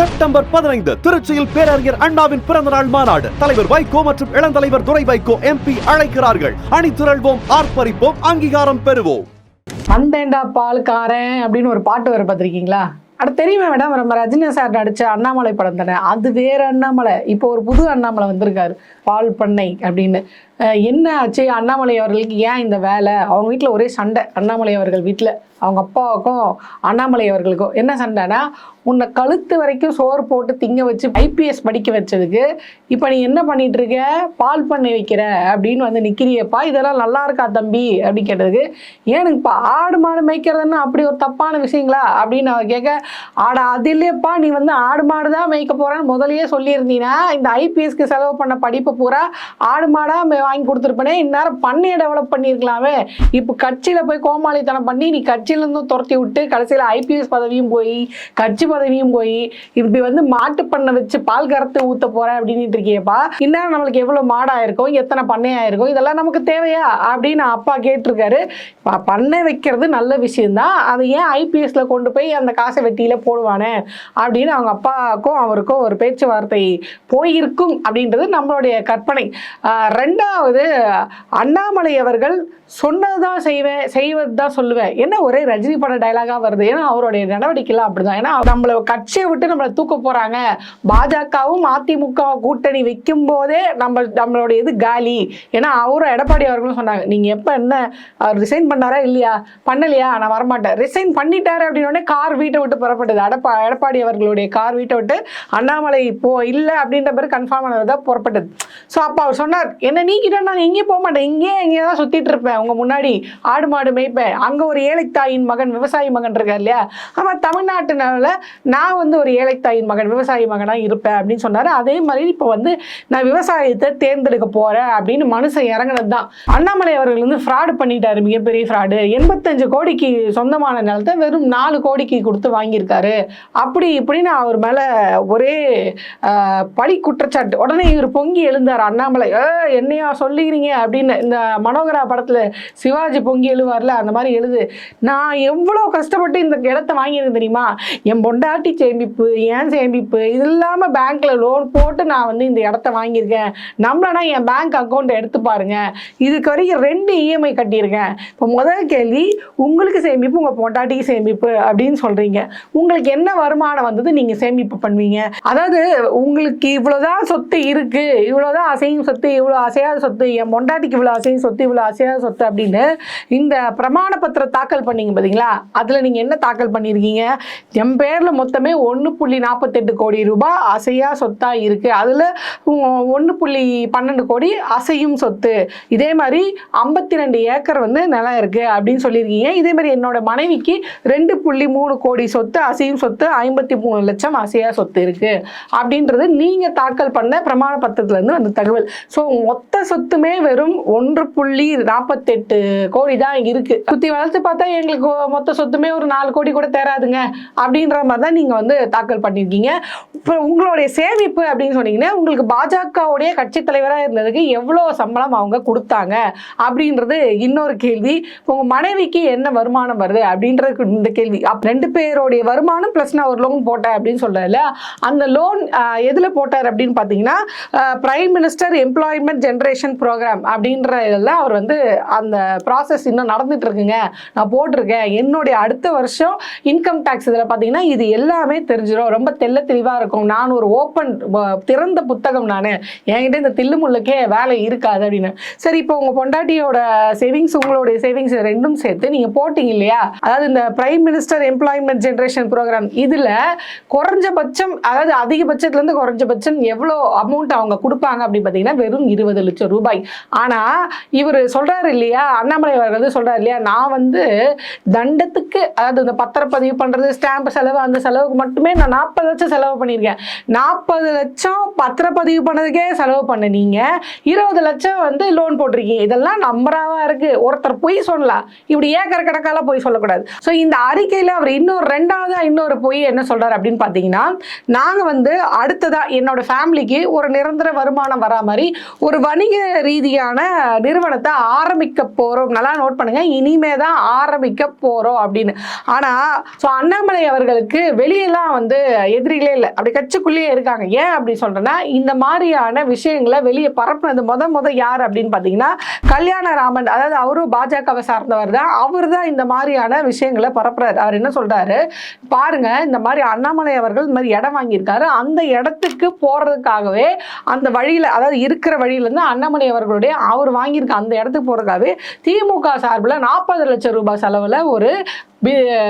September பதினைந்து திருச்சியில் பேரறிஞர் அண்ணாவின் பிறந்த நாள் மாநாடு. தலைவர் வைகோ மற்றும் இளந்தலைவர் துரை வைகோ எம்பி அழைக்கிறார்கள். அணிதிரள்வோம் ஆர்ப்பரிப்போம் அங்கீகாரம் பெறுவோம். வந்தேண்டா பால்காரன் அப்படின்னு ஒரு பாட்டு வர பார்த்துருக்கீங்களா? அட தெரியுமே மேடம் நம்ம ரஜினி சார் நடிச்ச அண்ணாமலை படம் தானே? அது வேற அண்ணாமலை. இப்போ ஒரு புது அண்ணாமலை வந்திருக்காரு பால் பண்ணை அப்படின்னு. என்ன ஆச்சு? அண்ணாமலை அவர்களுக்கு ஏன் இந்த வேலை? அவங்க வீட்டில் ஒரே சண்டை. அண்ணாமலை அவர்கள் வீட்டில் அவங்க அப்பாவுக்கும் அண்ணாமலை அவர்களுக்கும் என்ன சண்டைனா உன்னை கழுத்து வரைக்கும் சோறு போட்டு திங்க வச்சு ஐபிஎஸ் படிக்க வச்சதுக்கு இப்போ நீ என்ன பண்ணிட்டு இருக்க பால் பண்ணி வைக்கிற? அப்படின்னு வந்து நிற்கிறியப்பா இதெல்லாம் நல்லா இருக்கா தம்பி? அப்படி கேட்டதுக்கு ஏனுங்கப்பா ஆடு மாடு மேய்க்கிறதுன்னு அப்படி ஒரு தப்பான விஷயங்களா? அப்படின்னு அவ கேட்க ஆட அது இல்லையப்பா. நீ வந்து ஆடு மாடு தான் மேய்க்க போறேன்னு முதலையே சொல்லியிருந்தீங்கன்னா இந்த ஐபிஎஸ்க்கு செலவு பண்ண படிப்பு பூரா ஆடு மாடாக மே- வாங்கி கொடுத்துருப்பனே இந்நேரம் பண்ணையை டெவலப் பண்ணியிருக்கலாமே இப்போ கட்சியில் போய் கோமாளித்தனம் பண்ணி நீ கட்சியிலேருந்து துரத்தி விட்டு கடைசியில் ஐபிஎஸ் பதவியும் போய் கட்சி பதவியும் போய் இப்படி வந்து மாட்டு பண்ணை வச்சு பால் கறத்து ஊற்ற போகிறேன் அப்படின்ட்டு இருக்கியப்பா இந்நேரம் நம்மளுக்கு எவ்வளோ மாடாயிருக்கும் எத்தனை பண்ணையாயிருக்கும் இதெல்லாம் நமக்கு தேவையா அப்படின்னு அப்பா கேட்டிருக்காரு. பண்ணை வைக்கிறது நல்ல விஷயம்தான். அதை ஏன் ஐபிஎஸ்ல கொண்டு போய் அந்த காசை வெட்டியில் போடுவானே அப்படின்னு அவங்க அப்பாவுக்கும் அவருக்கும் ஒரு பேச்சுவார்த்தை போயிருக்கும் அப்படின்றது நம்மளுடைய கற்பனை. ரெண்டாவது ரெண்டாவது அண்ணாமலை அவர்கள் சொன்னது தான் செய்வேன் செய்வது தான் சொல்லுவேன் என்ன ஒரே ரஜினி பட டைலாகாக வருது? ஏன்னா அவருடைய நடவடிக்கைலாம் அப்படிதான். ஏன்னா நம்மள கட்சியை விட்டு நம்மளை தூக்க போகிறாங்க பாஜகவும் அதிமுக கூட்டணி வைக்கும் போதே நம்ம நம்மளுடைய இது காலி. ஏன்னா அவரும் எடப்பாடி அவர்களும் சொன்னாங்க நீங்கள் எப்போ என்ன அவர் ரிசைன் பண்ணாரா இல்லையா? பண்ணலையா நான் வரமாட்டேன். ரிசைன் பண்ணிட்டாரு அப்படின்னோடனே கார் வீட்டை விட்டு புறப்பட்டது. எடப்பா எடப்பாடி அவர்களுடைய கார் வீட்டை விட்டு அண்ணாமலை போ இல்லை அப்படின்ற பிறகு கன்ஃபார்ம் ஆனது தான் புறப்பட்டது. ஸோ அப்போ அவர் சொன்னார் என்ன நீக்கிட்ட நான் எங்கேயும் போக மாட்டேன். இங்கேயே எங்கேயே தான் சுத்திட்டு இருப்பேன். உங்க முன்னாடி ஆடு மாடு மேய்ப்பேன். அங்க ஒரு ஏழைத்தாயின் மகன் விவசாயி மகன் இருக்கார் இல்லையா? அவன் தமிழ்நாட்டுனால நான் வந்து ஒரு ஏழைத்தாயின் மகன் விவசாயி மகனாக இருப்பேன். அப்படின்னு சொன்னார். அதே மாதிரி இப்போ வந்து நான் விவசாயத்தை தேர்ந்தெடுக்க போறேன் அப்படின்னு மனுஷன் இறங்கினது தான். அண்ணாமலை அவர்கள் வந்து ஃப்ராடு பண்ணிட்டாரு. மிகப்பெரிய ஃப்ராடு எண்பத்தஞ்சு கோடிக்கு சொந்தமான நிலத்தை வெறும் நாலு கோடிக்கு கொடுத்து வாங்கியிருக்காரு. அப்படி இப்படின்னு அவர் மேல ஒரே பழி குற்றச்சாட்டு உடனே இவர் பொங்கி இருந்தார் அண்ணாமலை "ஏ, என்னையா சொல்லிக்கிறீங்க அப்படின்னு இந்த மனோகரா படத்தில் சிவாஜி பொங்கி எழுவார்ல அந்த மாதிரி எழுது. நான் எவ்வளோ கஷ்டப்பட்டு இந்த இடத்த வாங்கியிருந்தேன் தெரியுமா? என் பொண்டாட்டி சேமிப்பு ஏன் சேமிப்பு இது இல்லாமல் பேங்க்கில் லோன் போட்டு நான் வந்து இந்த இடத்த வாங்கியிருக்கேன். நம்மளனா என் பேங்க் அக்கௌண்ட் எடுத்து பாருங்க. இதுக்கு வரைக்கும் ரெண்டு இஎம்ஐ கட்டியிருக்கேன். இப்போ முதல் கேள்வி உங்களுக்கு சேமிப்பு உங்கள் பொண்டாட்டிக்கு சேமிப்பு? அப்படின்னு சொல்கிறீங்க உங்களுக்கு என்ன வருமானம் வந்தது நீங்கள் சேமிப்பு பண்ணுவீங்க? அதாவது உங்களுக்கு இவ்வளோதான் சொத்து இருக்குது இவ்வளோதான் தான் அசையும் சொத்து இவ்வளோ அசையாத சொத்து என் பொண்டாட்டிக்கு இவ்வளோ அசையும் சொத்து இவ்வளோ அசையாத சொத்து அப்படின்னு இந்த பிரமாண பத்திரம் தாக்கல் பண்ணீங்க பார்த்தீங்களா அதில் நீங்கள் என்ன தாக்கல் பண்ணியிருக்கீங்க என் பேரில் மொத்தமே ஒன்று புள்ளி நாற்பத்தெட்டு கோடி ரூபாய் அசையா சொத்தாக இருக்கு. அதில் ஒன்று புள்ளி பன்னெண்டு கோடி அசையும் சொத்து. இதே மாதிரி ஐம்பத்தி ரெண்டு ஏக்கர் வந்து நிலம் இருக்குது அப்படின்னு சொல்லியிருக்கீங்க. இதே மாதிரி என்னோட மனைவிக்கு ரெண்டு புள்ளி மூணு கோடி சொத்து அசையும் சொத்து ஐம்பத்தி மூணு லட்சம் அசையா சொத்து இருக்குது அப்படின்றது நீங்கள் தாக்கல் பண்ண பிரமாண பத்திரத்துலேருந்து வந்து தகவல். ஸோ மொத்த சொத்துமே வெறும் ஒன்று புள்ளி நாற்பத்தெட்டு கோடி தான் இருக்கு. சுத்தி வளர்த்து பார்த்தா எங்களுக்கு மொத்த சொத்துமே ஒரு நாலு கோடி கூட தேராதுங்க. அப்படின்ற மாதிரி தான் நீங்க வந்து தாக்கல் பண்ணியிருக்கீங்க. இப்போ உங்களுடைய சேமிப்பு அப்படின்னு சொன்னீங்கன்னா உங்களுக்கு பாஜகவுடைய கட்சி தலைவராக இருந்ததுக்கு எவ்வளோ சம்பளம் அவங்க கொடுத்தாங்க? அப்படின்றது இன்னொரு கேள்வி. உங்க மனைவிக்கு என்ன வருமானம் வருது அப்படின்றது இந்த கேள்வி. ரெண்டு பேருடைய வருமானம் ப்ளஸ் நான் ஒரு லோன் போட்டேன் அப்படின்னு சொல்றேன்ல அந்த லோன் எதுல போட்டார் அப்படின்னு பார்த்தீங்கன்னா prime minister employment generation programme அப்படின்ற இதில் அவர் வந்து அந்த ப்ராசஸ் இன்னும் நடந்துட்டு இருக்குங்க நான் போட்டிருக்கேன். என்னுடைய அடுத்த வருஷம் இன்கம் டேக்ஸ் இதில் பார்த்தீங்கன்னா இது எல்லாமே தெரிஞ்சிடும் ரொம்ப தெள்ள தெளிவாக இருக்கும். நான் ஒரு ஓப்பன் திறந்த புத்தகம் நான். என்கிட்ட இந்த தில்லுமுள்ளுக்கே வேலை இருக்காது அப்படின்னு. சரி இப்போ உங்கள் பொண்டாட்டியோட சேவிங்ஸ் உங்களுடைய சேவிங்ஸ் ரெண்டும் சேர்த்து நீங்கள் போட்டிங்க இல்லையா? அதாவது இந்த prime minister employment generation programme இதில் குறைஞ்சபட்சம் அதாவது அதிகபட்சத்துலேருந்து குறைஞ்சபட்சம் எவ்வளோ அமௌண்ட் அவங்க கொடுப்பாங்க? அப்படின்னு பார்த்தீங்கன்னா வெறும் இருபது லட்சம் ரூபாய். ஆனால் இவர் சொல்கிறாரு இல்லையா? அண்ணாமலை அவர்கள் வந்து இல்லையா? நான் வந்து தண்டத்துக்கு அதாவது இந்த பத்திரப்பதிவு பண்ணுறது ஸ்டாம்ப் செலவு அந்த செலவுக்கு மட்டுமே நான் நாற்பது லட்சம் செலவு பண்ணியிருக்கேன். நாற்பது லட்சம் பத்திரப்பதிவு பண்ணதுக்கே செலவு பண்ண இருபது லட்சம் வந்து லோன் போட்டிருக்கீங்க. இதெல்லாம் நம்பராவா இருக்கு? ஒருத்தர் பொய் சொல்லலாம். இப்படி ஏக்கர் கணக்கால பொய் சொல்லக்கூடாது. ஸோ இந்த அறிக்கையில் அவர் இன்னொரு ரெண்டாவது இன்னொரு பொய் என்ன சொல்றாரு அப்படின்னு பார்த்தீங்கன்னா நாங்கள் வந்து அடுத்ததா என்னோட ஃபேமிலிக்கு ஒரு நிரந்தர வருமானம் வரா மாதிரி ஒரு வணிக ரீதியான நிறுவனத்தை ஆரம்பிக்க போறோம். நல்லா நோட் பண்ணுங்க. இனிமே தான் ஆரம்பிக்க போறோம் அப்படின்னு. ஆனா ஸோ அண்ணாமலை அவர்களுக்கு வெளியெல்லாம் வந்து எதிரிகளே இல்லை. அப்படி கட்சிக்குள்ளேயே இருக்காங்க. ஏன் அப்படி சொல்றேன்னா இந்த மாதிரியான விஷயங்களை வெளியே பரப்புனது முத முத யார் அப்படின்னு பார்த்தீங்கன்னா கல்யாணராமன் அதாவது அவரும் பாஜகவை சார்ந்தவர் தான். அவர் தான் இந்த மாதிரியான விஷயங்களை பரப்புறாரு. அவர் என்ன சொல்றாரு? பாருங்க இந்த மாதிரி அண்ணாமலை அவர்கள் இந்த மாதிரி இடம் வாங்கியிருக்காரு. அந்த இடத்துக்கு போறதுக்காகவே அந்த வழியில் அதாவது இருக்கிற வழியில இருந்து அண்ணாமலை அவர்களுடைய அவர் வாங்கியிருக்க அந்த இடத்துக்கு போறதுக்காகவே திமுக சார்பில் நாற்பது லட்சம் ரூபாய் செலவுல ஒரு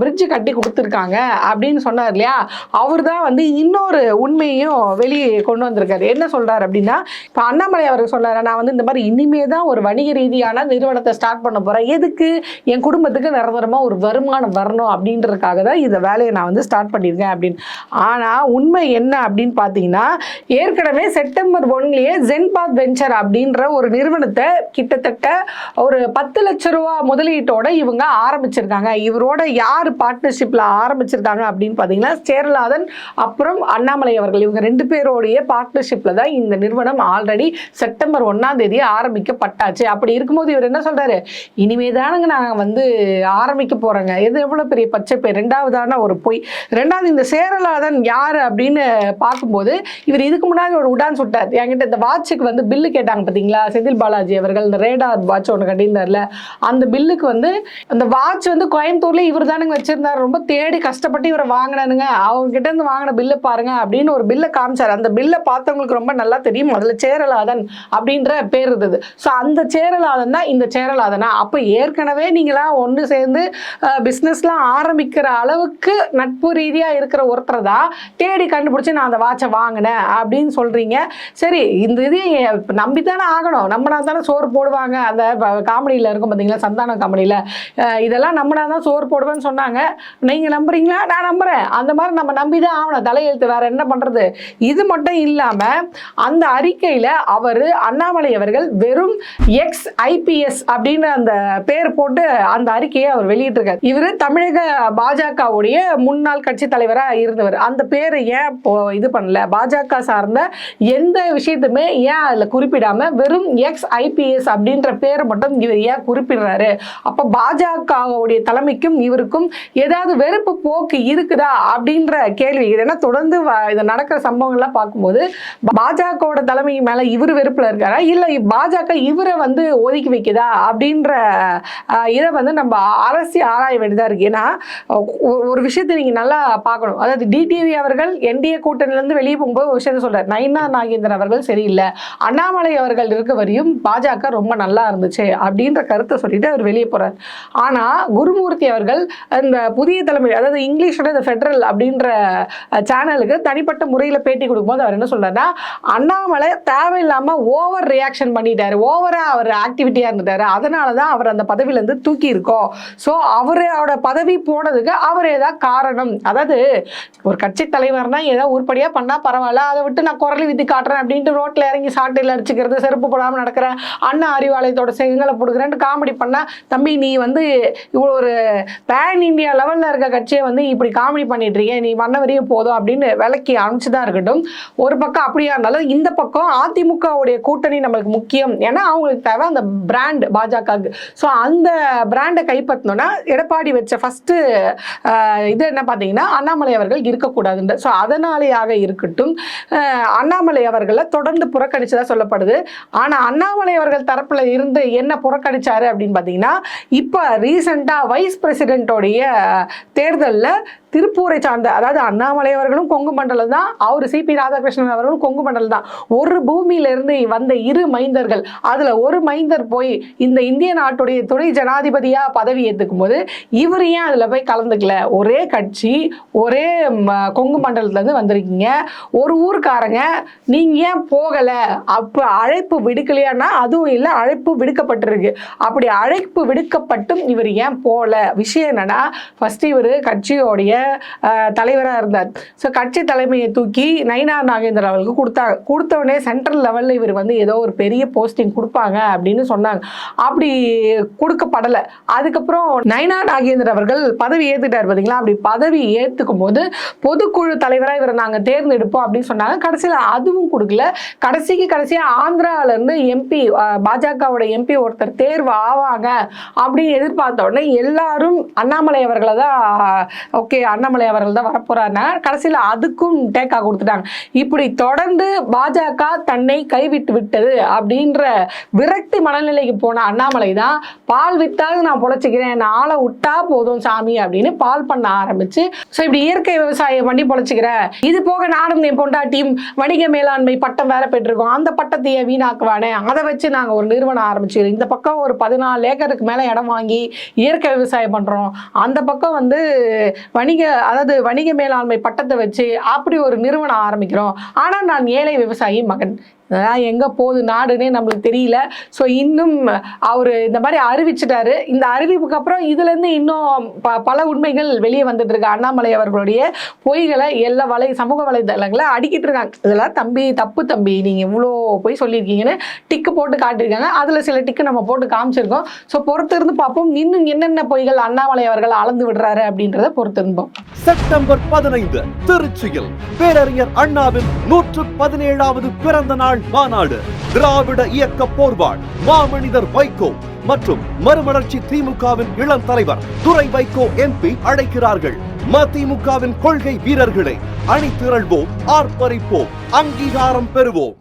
பிரிட்ஜு கட்டி கொடுத்துருக்காங்க அப்படின்னு சொன்னார் இல்லையா அவர் தான் வந்து இன்னொரு உண்மையையும் வெளியே கொண்டு வந்திருக்காரு. என்ன சொல்கிறார் அப்படின்னா இப்போ அண்ணாமலை அவர் சொன்னார் நான் வந்து இந்த மாதிரி இனிமே தான் ஒரு வணிக ரீதியான நிறுவனத்தை ஸ்டார்ட் பண்ண போகிறேன் எதுக்கு என் குடும்பத்துக்கு நிரந்தரமாக ஒரு வருமானம் வரணும் அப்படின்றதுக்காக தான் இந்த வேலையை நான் வந்து ஸ்டார்ட் பண்ணியிருக்கேன் அப்படின்னு. ஆனால் உண்மை என்ன அப்படின்னு பார்த்தீங்கன்னா ஏற்கனவே செப்டம்பர் ஒன்லேயே ஜென்பாத் வெஞ்சர் அப்படின்ற ஒரு நிறுவனத்தை கிட்டத்தட்ட ஒரு பத்து லட்ச ரூபா முதலீட்டோட இவங்க ஆரம்பிச்சிருக்காங்க. இவரோட யார் பார்ட்னர்ஷிப்பில் ஆரம்பிச்சிருக்காங்க அப்படின்னு பார்த்தீங்கன்னா சேரலாதன் அப்புறம் அண்ணாமலை அவர்கள். இவங்க ரெண்டு பேரோடைய பார்ட்னர்ஷிப்பில் தான் இந்த நிறுவனம் ஆல்ரெடி செப்டம்பர் ஒன்றாம் தேதி ஆரம்பிக்கப்பட்டாச்சு. அப்படி இருக்கும்போது இவர் என்ன சொல்கிறாரு இனிமே தானுங்க நாங்கள் வந்து ஆரம்பிக்க போகிறோங்க எது எவ்வளோ பெரிய பச்சை பேர் ரெண்டாவதான ஒரு பொய். ரெண்டாவது இந்த சேரலாதன் யார் அப்படின்னு பார்க்கும்போது இவர் இதுக்கு முன்னாடி ஒரு உடான் சுட்டார். என்கிட்ட இந்த வாட்சுக்கு வந்து பில்லு கேட்டாங்க பார்த்தீங்களா செந்தில் பாலாஜி அவர்கள் இந்த ரேடார் வாட்ச் ஒன்று கட்டியிருந்தார்ல அந்த பில்லுக்கு வந்து அந்த வாட்ச் வந்து கோயம்புத்தூர்ல இவர் தானுங்க வச்சிருந்தாரு. ரொம்ப தேடி கஷ்டப்பட்டு இவரை வாங்கினானுங்க. அவங்க கிட்ட இருந்து வாங்கின பில்லை பாருங்க அப்படின்னு ஒரு பில்லை காமிச்சார். அந்த பில்லை பார்த்தவங்களுக்கு ரொம்ப நல்லா தெரியும். முதல்ல சேரலாதன் அப்படின்ற பேர் இருந்தது. ஸோ அந்த சேரலாதன் தான் இந்த சேரலாதனா. அப்போ ஏற்கனவே நீங்களாம் ஒன்று சேர்ந்து பிஸ்னஸ்லாம் ஆரம்பிக்கிற அளவுக்கு நட்பு ரீதியாக இருக்கிற ஒருத்தரை தான் தேடி கண்டுபிடிச்சி நான் அந்த வாட்சை வாங்கினேன் அப்படின்னு சொல்கிறீங்க சரி இந்த இது நம்பி தானே ஆகணும். நம்பினா தானே சோறு போடுவாங்க. அந்த காமெடியில் இருக்கும் பார்த்தீங்களா சந்தான காமெடியில். இதெல்லாம் நம்பினா தான் சோறு போடுவேன்னு சொன்னாங்க. நீங்கள் நம்புறீங்களா? நான் நம்புகிறேன் அந்த மாதிரி நம்ம நம்பி தான் ஆகணும். தலையெழுத்து வேற என்ன பண்ணுறது இது மட்டும் இல்லாமல் அந்த அறிக்கையில் அவர் அண்ணாமலை அவர்கள் வெறும் எக்ஸ் ஐபிஎஸ் அப்படின்னு அந்த பேர் போட்டு அந்த அறிக்கையை அவர் வெளியிட்டிருக்கார். இவர் தமிழக பாஜகவுடைய முன்னாள் கட்சி தலைவராக இருந்தவர். அந்த பேரை ஏன் இப்போ இது பண்ணல? பாஜக சார்ந்த எந்த விஷயத்துமே ஏன் அதில் குறிப்பிடாம வெறும் எக்ஸ் ஐபிஎஸ் அப்படின்ற பேரை மட்டும் இவர் ஏன் குறிப்பிடுறாரு? அப்போ பாஜகவுடைய தலைமைக்கும் இவருக்கும் ஏதாவது வெறுப்பு போக்கு இருக்குதா அப்படின்ற கேள்வி. இது ஏன்னா தொடர்ந்து வ- இது நடக்கிற சம்பவங்கள்லாம் பார்க்கும்போது பாஜகவோட தலைமை மேலே இவர் வெறுப்பில் இருக்காரா? இல்லை பாஜக இவரை வந்து ஒதுக்கி வைக்குதா அப்படின்ற இதை வந்து நம்ம அரசி ஆராய வேண்டியதாக இருக்குது ஏன்னா ஒரு விஷயத்தை நீங்கள் நல்லா பார்க்கணும். அதாவது டிடிவி அவர்கள் என்டிஏ கூட்டணியிலேருந்து வெளியே போகும்போது ஒரு விஷயத்த சொல்கிறார் நயினா நாகேந்திரன் அவர்கள் சரியில்லை. அண்ணாமலை அவர்கள் இருக்க வரையும் பாஜக ரொம்ப நல்லா இருந்துச்சு அப்படின்ற கருத்தை சொல்லிட்டு அவர் வெளியே போகிறார் ஆனால் குருமூர்த்தி அவர்கள் அந்த புதிய தலைமை அதாவது இங்கிலீஷோட இந்த ஃபெடரல் அப்படின்ற சேனலுக்கு தனிப்பட்ட முறையில் பேட்டி கொடுக்கும்போது அவர் என்ன சொல்கிறாருன்னா அண்ணாமலை தேவையில்லாமல் ஓவர் ரியாக்ஷன் பண்ணிட்டார். ஓவராக அவர் ஆக்டிவிட்டியாக இருந்துட்டார். அதனால தான் அவர் அந்த பதவியிலேருந்து தூக்கியிருக்கோம். தூக்கி இருக்கோம் ஸோ அவரோட பதவி போனதுக்கு அவர் ஏதாவது காரணம் அதாவது ஒரு கட்சி தலைவர்னா ஏதோ உருப்படியாக பண்ணால் பரவாயில்ல அதை விட்டு நான் குரல் விதி காட்டுறேன் அப்படின்ட்டு ரோட்டில் இறங்கி சாட்டையில் அடிச்சுக்கிறது செருப்பு போடாமல் நடக்கிறேன் அண்ணா அறிவாலயத்தோட செங்கலை போடுக்கிறேன்ட்டு காமெடி பண்ணால் தம்பி நீ வந்து இவ்வளோ ஒரு பேன் இந்தியா லெவலில் இருக்க கட்சியை வந்து இப்படி காமெடி பண்ணிட்டு இருக்கேன் நீ பண்ண வரையும் போதும் அப்படின்னு விலக்கி அனுப்பிச்சுதான் இருக்கட்டும். ஒரு பக்கம் அப்படியா இருந்தாலும் இந்த பக்கம் அதிமுகவுடைய கூட்டணி நம்மளுக்கு முக்கியம். ஏன்னா அவங்களுக்கு தேவை அந்த பிராண்ட் பாஜகவுக்கு. ஸோ அந்த பிராண்டை கைப்பற்றணும்னா எடப்பாடி வச்ச ஃபஸ்ட்டு இது என்ன பார்த்தீங்கன்னா அண்ணாமலை அவர்கள் இருக்கக்கூடாதுன்ற ஸோ அதனாலேயாக இருக்கட்டும். அண்ணாமலை அவர்களை தொடர்ந்து புறக்கணிச்சதாக சொல்லப்படுது. ஆனால் அண்ணாமலை அவர்கள் தரப்பில் இருந்து என்ன புறக்கணிச்சாரு அப்படின்னு பார்த்தீங்கன்னா இப்போ ரீசெண்டாக வைஸ் பிரசிடென்ட்டோடைய தேர்தலில் திருப்பூரை சார்ந்த அதாவது அண்ணாமலை அவர்களும் கொங்கு மண்டலம் தான் அவர் சிபி ராதாகிருஷ்ணன் அவர்களும் கொங்கு மண்டலம் தான். ஒரு பூமியிலிருந்து வந்த இரு மைந்தர்கள் அதுல ஒரு மைந்தர் போய் இந்த இந்திய நாட்டுடைய துணை ஜனாதிபதியா பதவி ஏற்றுக்கும் போது இவர் ஏன் அதுல போய் கலந்துக்கல? ஒரே கட்சி ஒரே ம, கொங்கு மண்டலத்துல இருந்து வந்திருக்கீங்க. ஒரு ஊருக்காரங்க நீங்க ஏன் போகல? அப்ப அழைப்பு விடுக்கலையானா அதுவும் இல்லை அழைப்பு விடுக்கப்பட்டிருக்கு. அப்படி அழைப்பு விடுக்கப்பட்டும் இவர் ஏன் போகல விஷயம் என்னன்னா ஃபர்ஸ்ட் இவர் கட்சியோடைய தலைவராக இருந்தார். ஸோ கட்சி தலைமையை தூக்கி நயினார் நாகேந்திரன் அவர்களுக்கு கொடுத்தாங்க. கொடுத்த உடனே சென்ட்ரல் லெவலில் இவர் வந்து ஏதோ ஒரு பெரிய போஸ்டிங் கொடுப்பாங்க அப்படின்னு சொன்னாங்க. அப்படி கொடுக்கப்படலை. அதுக்கப்புறம் நயினார் நாகேந்திரன் அவர்கள் பதவி ஏற்றுட்டார் பார்த்தீங்களா அப்படி பதவி ஏற்றுக்கும் போது பொதுக்குழு தலைவராக இவரை நாங்கள் தேர்ந்தெடுப்போம் அப்படின்னு சொன்னாங்க. கடைசியில் அதுவும் கொடுக்கல. கடைசிக்கு கடைசியாக ஆந்திராவிலேருந்து எம்பி பாஜகவோட எம்பி ஒருத்தர் தேர்வு ஆவாங்க அப்படின்னு எதிர்பார்த்த உடனே எல்லாரும் அண்ணாமலை அவர்களை தான் ஓகே அண்ணாமலை அவர்கள் தான் வரப்போறாருன்னா கடைசியில் அதுக்கும் டேக்கா கொடுத்துட்டாங்க. இப்படி தொடர்ந்து பாஜக தன்னை கைவிட்டு விட்டது அப்படின்ற விரக்தி மனநிலைக்கு போன அண்ணாமலை தான் பால் வித்தாவது நான் பொழைச்சிக்கிறேன் நான் ஆளை விட்டா போதும் சாமி அப்படின்னு பால் பண்ண ஆரம்பிச்சு ஸோ இப்படி இயற்கை விவசாயம் பண்ணி பொழைச்சிக்கிறேன் இது போக நானும் என் பொண்டாட்டியும் வணிக மேலாண்மை பட்டம் வேற பெற்றிருக்கோம். அந்த பட்டத்தையே வீணாக்குவானே. அதை வச்சு நாங்கள் ஒரு நிறுவனம் ஆரம்பிச்சுக்கிறோம். இந்த பக்கம் ஒரு பதினாலு ஏக்கருக்கு மேலே இடம் வாங்கி இயற்கை விவசாயம் பண்ணுறோம் அந்த பக்கம் வந்து வணிக அதாவது வணிக மேலாண்மை பட்டத்தை வச்சு அப்படி ஒரு நிறுவனம் ஆரம்பிக்கிறோம். ஆனால் நான் ஏழை விவசாயி மகன். எங்கே போகுது நாடுன்னே நம்மளுக்கு தெரியல. ஸோ இன்னும் அவர் இந்த மாதிரி அறிவிச்சிட்டாரு. இந்த அறிவிப்புக்கு அப்புறம் இதுலேருந்து இன்னும் ப பல உண்மைகள் வெளியே வந்துட்டு இருக்கு. அண்ணாமலை அவர்களுடைய பொய்களை எல்லா வலை சமூக வலைதளங்களை அடிக்கிட்டு இருக்காங்க. இதெல்லாம் தம்பி தப்பு தம்பி நீங்கள் இவ்வளோ பொய் சொல்லியிருக்கீங்கன்னு டிக்கு போட்டு காட்டியிருக்காங்க. அதில் சில டிக்கு நம்ம போட்டு காமிச்சிருக்கோம். ஸோ பொறுத்திருந்து பார்ப்போம். இன்னும் என்னென்ன பொய்கள் அண்ணாமலை அவர்கள் அளந்து விடுறாரு அப்படின்றத பொறுத்து இருந்தோம் செப்டம்பர் பதினைந்து திருச்சியில் பேரறிஞர் அண்ணாவின் நூற்று பதினேழாவது பிறந்த நாள் நாள் மாநாடு திராவிட இயக்க போர்வாள் மாமனிதர் வைகோ மற்றும் மறுமலர்ச்சி திமுகவின் இளம் தலைவர் துரை வைகோ எம்பி அழைக்கிறார்கள். மதிமுகவின் கொள்கை வீரர்களை அணி திரள்வோம் ஆர்ப்பரிப்போம் அங்கீகாரம் பெறுவோம்.